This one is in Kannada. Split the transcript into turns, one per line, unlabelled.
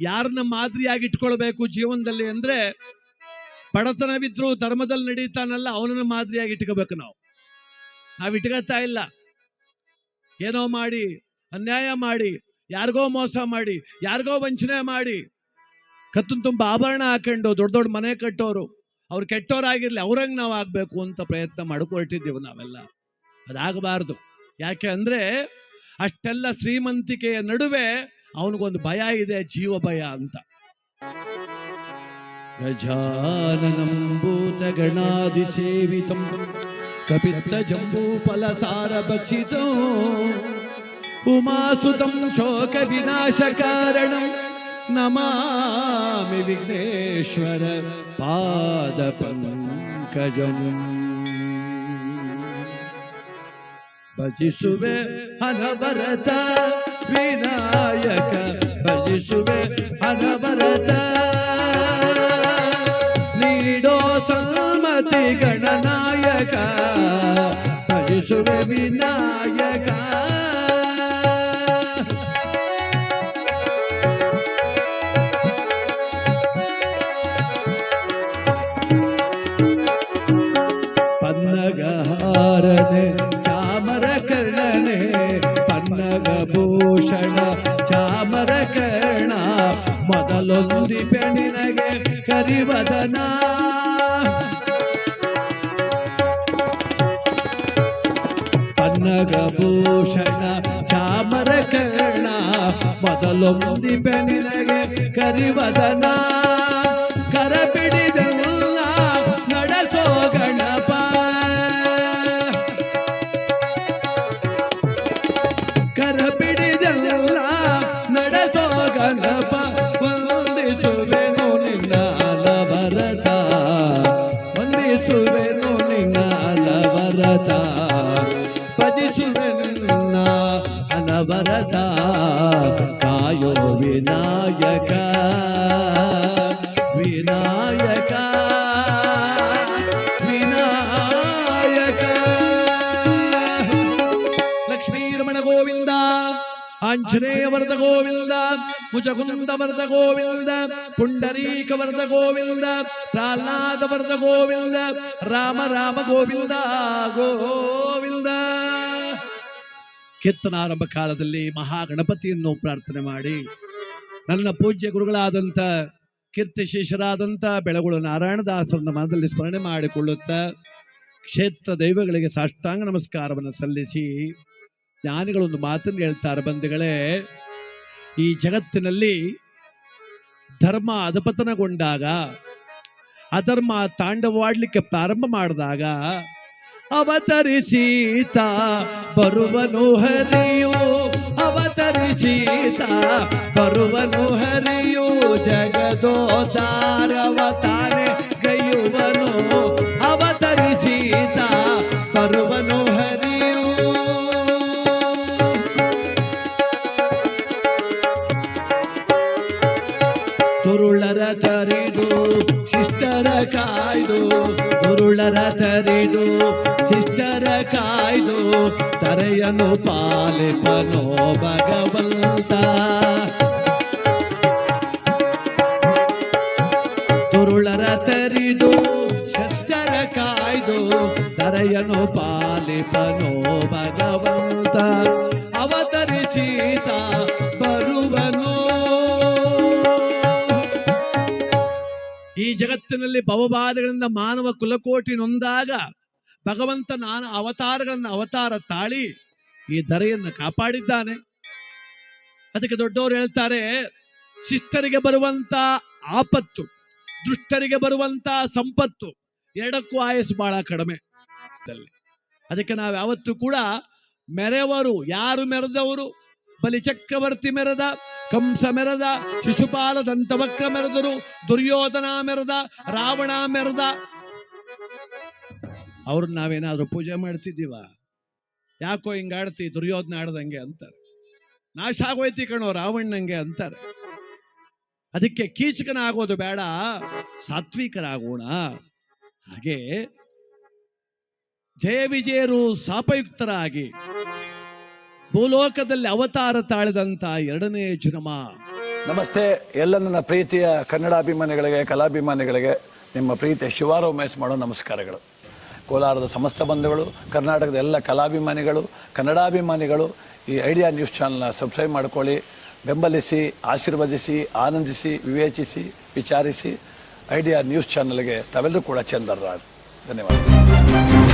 ಯಾರನ್ನ ಮಾದರಿಯಾಗಿ ಇಟ್ಕೊಳ್ಬೇಕು ಜೀವನದಲ್ಲಿ ಅಂದ್ರೆ ಬಡತನವಿದ್ರು ಧರ್ಮದಲ್ಲಿ ನಡೀತಾನಲ್ಲ ಅವನನ್ನ ಮಾದರಿಯಾಗಿ ಇಟ್ಕೋಬೇಕು ನಾವು. ನಾವು ಇಟ್ಕೋತಾ ಇಲ್ಲ. ಏನೋ ಮಾಡಿ, ಅನ್ಯಾಯ ಮಾಡಿ, ಯಾರಿಗೋ ಮೋಸ ಮಾಡಿ, ಯಾರಿಗೋ ವಂಚನೆ ಮಾಡಿ, ಕತ್ತನ್ ತುಂಬ ಆಭರಣ ಹಾಕೊಂಡು ದೊಡ್ಡ ದೊಡ್ಡ ಮನೆ ಕಟ್ಟೋರು, ಅವ್ರು ಕೆಟ್ಟೋರಾಗಿರ್ಲಿ, ಅವ್ರಂಗೆ ನಾವು ಆಗಬೇಕು ಅಂತ ಪ್ರಯತ್ನ ಮಾಡ್ಕೊಳ್ತಿದ್ದೀವಿ ನಾವೆಲ್ಲ. ಅದಾಗಬಾರ್ದು. ಯಾಕೆ ಅಂದ್ರೆ ಅಷ್ಟೆಲ್ಲ ಶ್ರೀಮಂತಿಕೆಯ ನಡುವೆ ಅವನಿಗೊಂದು ಭಯ ಇದೆ, ಜೀವ ಭಯ ಅಂತ. ಗಜಾನನಂ ಭೂತ ಗಣಾದಿ ಸೇವಿತಂ, ಕಪಿತ್ತ ಜಂಬೂ ಫಲಸಾರ ಭಕ್ಷಿತೋ, ಉಮಾಸುತಂ ಶೋಕ ವಿನಾಶ ಕಾರಣಂ, ನಮಾಮಿ ವಿಘ್ನೇಶ್ವರ ಪಾದ ಪಂಕಜಂ. ಭಜಿಸುವೆ ಅನವರತ ವಿನಾಯಕ ಭಜಿಸುವೆ ಅನವರತ ನೀಡೋ ಸನ್ಮತಿ ಗಣನಾಯಕ ಭಜಿಸುವೆ ವಿನಾಯಕ. ಪನ್ನಗಹಾರನೆ ಭೂಷಣ ಚಾಮರ ಕರ್ಣ ಮೊದಲೊಂದಿ ಪೆಣಿನಗೆ ಕರಿವದನ. ಅನ್ನಗ ಭೂಷಣ ಚಾಮರ ಕರ್ಣ ಮೊದಲೊಂದಿ ಪೆಣಿನಗೆ ಕರಿವದನ. ಕರ ಅನವರತ ಕಾಯೋ ವಿನಾಯಕ. ವಿನಾಯಕ. ವಿನಾಯಕ. ಲಕ್ಷ್ಮೀರಮಣ ಗೋವಿಂದ ಆಂಜನೇಯ ವರದ ಗೋವಿಂದ ಮುಜಗುಂದ ವರದ ಗೋವಿಂದ ಪುಂಡರೀಕ ವರದ ಗೋವಿಂದ ಪ್ರಹ್ಲಾದ ವರದ ಗೋವಿಂದ, ರಾಮ ರಾಮ ಗೋವಿಂದ ಗೋವಿಂದ. ಕೀರ್ತನಾರಂಭ ಕಾಲದಲ್ಲಿ ಮಹಾಗಣಪತಿಯನ್ನು ಪ್ರಾರ್ಥನೆ ಮಾಡಿ. ನನ್ನ ಪೂಜ್ಯ ಗುರುಗಳಾದಂಥ ಕೀರ್ತಿ ಶಿಷ್ಯರಾದಂಥ ಬೆಳಗುಳು ನಾರಾಯಣದಾಸರನ್ನ ಮನದಲ್ಲಿ ಸ್ಮರಣೆ ಮಾಡಿಕೊಳ್ಳುತ್ತಾ ಕ್ಷೇತ್ರ ದೈವಗಳಿಗೆ ಸಾಷ್ಟಾಂಗ ನಮಸ್ಕಾರವನ್ನು ಸಲ್ಲಿಸಿ ಜ್ಞಾನಿಗಳೊಂದು ಮಾತನ್ನು ಹೇಳ್ತಾರೆ ಬಂಧುಗಳೇ. ಈ ಜಗತ್ತಿನಲ್ಲಿ ಧರ್ಮ ಅಧಪತನಗೊಂಡಾಗ, ಅಧರ್ಮ ತಾಂಡವಾಡ್ಲಿಕ್ಕೆ ಪ್ರಾರಂಭ ಮಾಡಿದಾಗ अवतरि सीता बरुवनु हरियो। अवतरि सीता बरुवनु हरियो। जगदोदार अवतारे। ಶಿಷ್ಟರ ಕಾಯ್ದು ಗುರುಳರ ತರಿದು, ಶಿಷ್ಟರ ಕಾಯ್ದು ತರೆಯನು ಪಾಲಿಪನೋ ಭಗವಂತ. ಗುರುಳರ ತರಿದು, ಶಿಷ್ಟರ ಕಾಯ್ದು ತರೆಯನು ಪಾಲಿಪನೋ ಭಗವಂತ. ಅವತರಿಸೀತ ಈ ಜಗತ್ತಿನಲ್ಲಿ ಭವಬಾಧಗಳಿಂದ ಮಾನವ ಕುಲಕೋಟಿ ನೊಂದಾಗ ಭಗವಂತ ನಾನು ಅವತಾರಗಳನ್ನ ಅವತಾರ ತಾಳಿ ಈ ಧರೆಯನ್ನು ಕಾಪಾಡಿದ್ದಾನೆ. ಅದಕ್ಕೆ ದೊಡ್ಡವರು ಹೇಳ್ತಾರೆ, ಶಿಷ್ಟರಿಗೆ ಬರುವಂತ ಆಪತ್ತು, ದುಷ್ಟರಿಗೆ ಬರುವಂತ ಸಂಪತ್ತು ಎರಡಕ್ಕೂ ಆಯಸ್ಸು ಬಹಳ ಕಡಿಮೆ. ಅದಕ್ಕೆ ನಾವು ಯಾವತ್ತೂ ಕೂಡ ಮೆರೆವರು, ಯಾರು ಮೆರೆದವರು, ಬಲಿ ಚಕ್ರವರ್ತಿ ಮೆರೆದ ಕಂಸ ಮೆರೆದ ಶಿಶುಪಾಲ ದಂತವಕ್ರ ಮೆರೆದರು ದುರ್ಯೋಧನ ಮೆರೆದ, ರಾವಣ ಮೆರೆದ. ಅವ್ರನ್ನ ನಾವೇನಾದ್ರೂ ಪೂಜೆ ಮಾಡ್ತಿದ್ದೀವ? ಯಾಕೋ ಹಿಂಗಾಡ್ತಿ ದುರ್ಯೋಧನ ಆಡ್ದಂಗೆ ಅಂತಾರೆ. ನಾಶ ಆಗೋಯ್ತಿ ಕಣೋ ರಾವಣ್ಣಂಗೆ ಅಂತಾರೆ. ಅದಕ್ಕೆ ಕೀಚಕನ ಆಗೋದು ಬೇಡ, ಸಾತ್ವಿಕರಾಗೋಣ. ಹಾಗೆ ಜಯ ವಿಜಯರು ಸಾಪಯುಕ್ತರಾಗಿ ಭೂಲೋಕದಲ್ಲಿ ಅವತಾರ ತಾಳಿದಂತ ಎರಡನೇ ಜನ್ಮ.
ನಮಸ್ತೆ, ಎಲ್ಲ ನನ್ನ ಪ್ರೀತಿಯ ಕನ್ನಡಾಭಿಮಾನಿಗಳಿಗೆ, ಕಲಾಭಿಮಾನಿಗಳಿಗೆ, ನಿಮ್ಮ ಪ್ರೀತಿಯ ಶಿವಾರ ಉಮೇಶ್ ಮಾಡೋ ನಮಸ್ಕಾರಗಳು. ಕೋಲಾರದ ಸಮಸ್ತ ಬಂಧುಗಳು, ಕರ್ನಾಟಕದ ಎಲ್ಲ ಕಲಾಭಿಮಾನಿಗಳು, ಕನ್ನಡಾಭಿಮಾನಿಗಳು, ಈ ಐಡಿಯಾ ನ್ಯೂಸ್ ಚಾನಲ್ನ ಸಬ್ಸ್ಕ್ರೈಬ್ ಮಾಡ್ಕೊಳ್ಳಿ, ಬೆಂಬಲಿಸಿ, ಆಶೀರ್ವದಿಸಿ, ಆನಂದಿಸಿ, ವಿವೇಚಿಸಿ, ವಿಚಾರಿಸಿ, ಐಡಿಯಾ ನ್ಯೂಸ್ ಚಾನಲ್ಗೆ ತಾವೆಲ್ಲರೂ ಕೂಡ ಚಂದರ್ರಾಜ್ ಧನ್ಯವಾದ